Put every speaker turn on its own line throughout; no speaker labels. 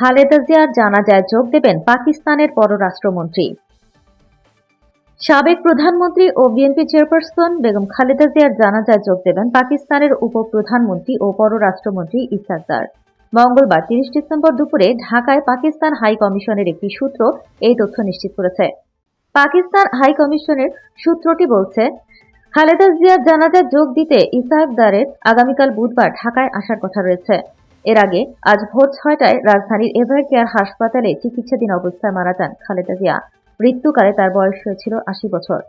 খালেদা জিয়ার জানাজায় যোগ দেবেন পাকিস্তানের পররাষ্ট্রমন্ত্রী। সাবেক প্রধানমন্ত্রী ও বিএনপি চেয়ারপারসন বেগম খালেদা জিয়ার জানাজায় যোগ দেবেন পাকিস্তানের উপপ্রধানমন্ত্রী ও পররাষ্ট্রমন্ত্রী ইসাকদার। মঙ্গলবার তিরিশ ডিসেম্বর দুপুরে ঢাকায় পাকিস্তান হাই কমিশনের একটি সূত্র এই তথ্য নিশ্চিত করেছে। পাকিস্তান হাই কমিশনের সূত্রটি বলছে, খালেদা জিয়ার জানাজায় যোগ দিতে ইসাকদারের আগামীকাল বুধবার ঢাকায় আসার কথা রয়েছে। এর আগে আজ ভোর ছয়টায় রাজধানীর এভার কেয়ার হাসপাতালে চিকিৎসাধীন অবস্থায় মারা যান খালেদা জিয়া। মৃত্যুকালে তার বয়স হয়েছিল আশি বছর।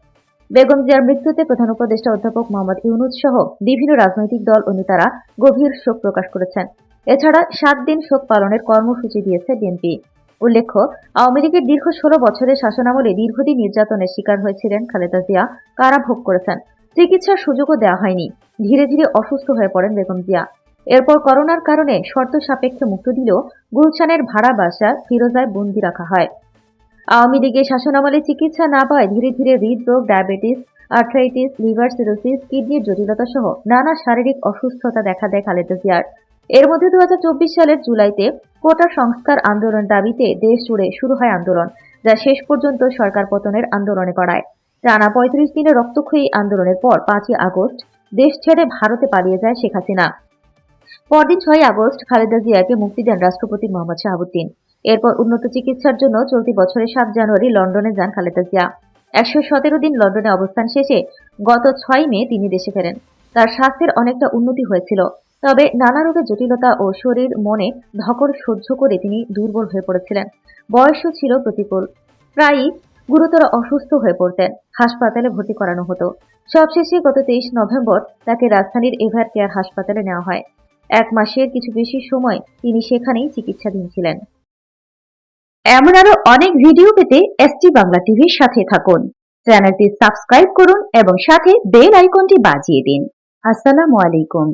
বেগম জিয়ার মৃত্যুতে প্রধান উপদেষ্টা অধ্যাপক মোহাম্মদ ইউনুস সহ বিভিন্ন রাজনৈতিক দল ও নেতারা গভীর শোক প্রকাশ করেছেন। এছাড়া সাত দিন শোক পালনের কর্মসূচি দিয়েছে বিএনপি। উল্লেখ্য, আওয়ামী লীগের দীর্ঘ ষোলো বছরের শাসনামলে দীর্ঘদিন নির্যাতনের শিকার হয়েছিলেন খালেদা জিয়া। কারা ভোগ করেছেন? চিকিৎসার সুযোগও দেওয়া হয়নি। ধীরে ধীরে অসুস্থ হয়ে পড়েন বেগম জিয়া। এরপর করোনার কারণে শর্ত সাপেক্ষে মুক্ত দিলেও গুলশানের ভাড়া বাসা ফিরোজায় বন্দি রাখা হয়। আওয়ামী লীগের শাসনামলে চিকিৎসা না পাওয়ায় ধীরে ধীরে হৃদরোগ, ডায়াবেটিস, আর্থ্রাইটিস, লিভার সিরোসিস, কিডনির জটিলতা সহ নানা শারীরিক অসুস্থতা দেখা দেয় খালেদা জিয়ার। এর মধ্যে দু হাজার চব্বিশ সালের জুলাইতে কোটা সংস্কার আন্দোলন দাবিতে দেশ জুড়ে শুরু হয় আন্দোলন, যা শেষ পর্যন্ত সরকার পতনের আন্দোলনে করায় টানা পঁয়ত্রিশ দিনের রক্তক্ষয়ী আন্দোলনের পর পাঁচই আগস্ট দেশ ছেড়ে ভারতে পালিয়ে যায় শেখ হাসিনা। পরদিন ছয় আগস্ট খালেদা জিয়াকে মুক্তি দেন রাষ্ট্রপতি মোহাম্মদ শাহাবুদ্দিন। এরপর উন্নত চিকিৎসার জন্য চলতি বছরের সাত জানুয়ারি লন্ডনে যান খালেদা জিয়া। একশো সতেরো দিন লন্ডনে অবস্থান শেষে গত ছয় মে তিনি দেশে ফেরেন। তার স্বাস্থ্যের অনেকটা উন্নতি হয়েছিল, তবে নানা রোগের জটিলতা ও শরীর, মনে ধকল সহ্য করে তিনি দুর্বল হয়ে পড়েছিলেন। বয়সও ছিল প্রতিকূল। প্রায়ই গুরুতর অসুস্থ হয়ে পড়তেন, হাসপাতালে ভর্তি করানো হতো। সবশেষে গত তেইশ নভেম্বর তাকে রাজধানীর এভার কেয়ার হাসপাতালে নেওয়া হয়। এক মাসের কিছু বেশি সময় তিনি সেখানেই চিকিৎসাধীন ছিলেন। এমন আরও অনেক ভিডিও পেতে এসটি বাংলা টিভির সাথে থাকুন। চ্যানেলটি সাবস্ক্রাইব করুন এবং সাথে বেল আইকনটি বাজিয়ে দিন। আসসালামু আলাইকুম।